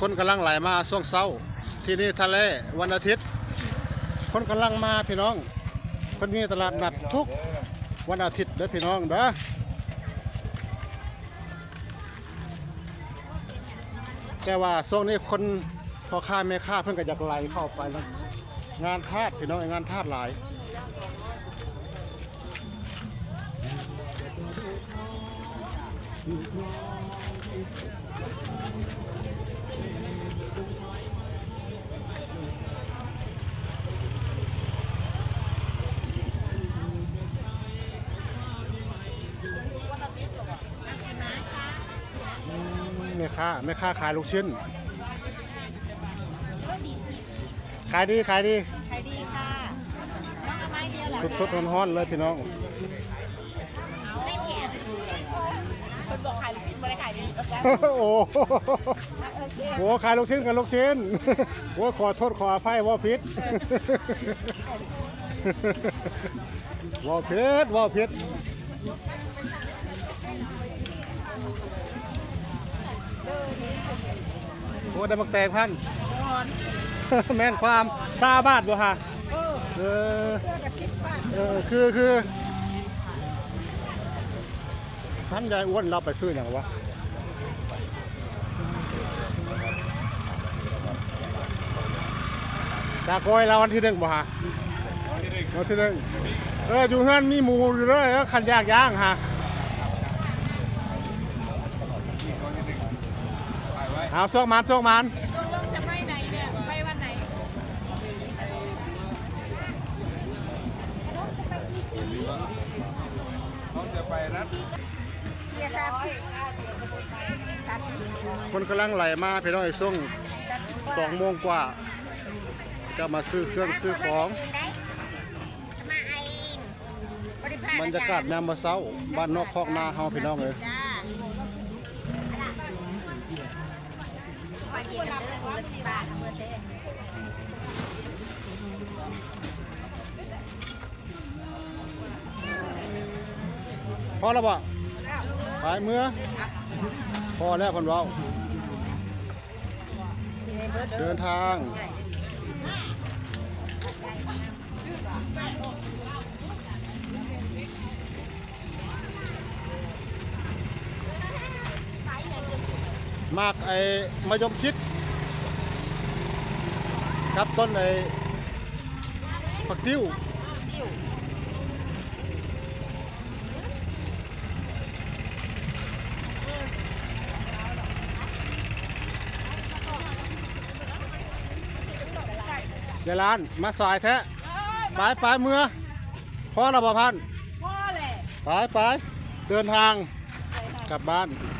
คนกำลังไหลมาช่วงเช้า ที่นี่ทะเลวันอาทิตย์ คนกำลังมาพี่น้องคนมีตลาดนัดทุกวันอาทิตย์เด้อพี่น้องเด้อแต่ว่าช่วงนี้คนพอค้าแม่ค้าเพิ่นก็อยากไหลเข้าไปแล้วงานทาสพี่น้องงานทาสหลาย แม่ค้าแม่ค้าขายลูกชิ้น ขายดีขายดีขายดีค่ะน้องเอาไม้เดียวเหรอสดๆร้อนๆเลยพี่น้องไม่เปลี่ยนคนบอกขายลูกชิ้นไม่ได้ขายดีก็แซ่บโอ้โหโอเคโหขายลูกชิ้นกับลูกชิ้นโอ้ขอโทษขออภัยว่าพิษว่าพิษว่าพิษ โอ้ได้มักแตกพันแม่นความซาบาทบ่ฮะเออเพื่อกระซิบบ้านเออคือคือท่านยายอ้วนเราไปซื้ออย่างวะจากกอยเราวันที่หนึ่งบ่ฮะวันที่หนึ่งเอออยู่เฮือนมีหมูอยู่เลยเออขันยากย่างฮะ เอาโชคมันโชคมันตกลงจะไปไหนเนี่ย ไปวันไหนเขาจะไปรัดเสียสามสิบสามสิบคนกำลังไหลมาพี่น้องไอ้ส่งสองโมงกว่า ก็มาซื้อเครื่องซื้อของ มาเองบริพารบรรยากาศแมมมาเช้า บ้านนอกคอกนาเฮาพี่น้องเลย จ้าวันเดียวกันเลยวันที่บ้านเมื่อเช้พอแล้วบ่ไปเมื่อ พอแล้วคนเราเดินทาง มากไอ้มายมคิดกับต้นไอ้ผักติ้วเดี๋ยวร้านมาสายแท้ไปไปเมื่อพอระบพันพ่อแหละไปไปเดินทางกลับบ้านเ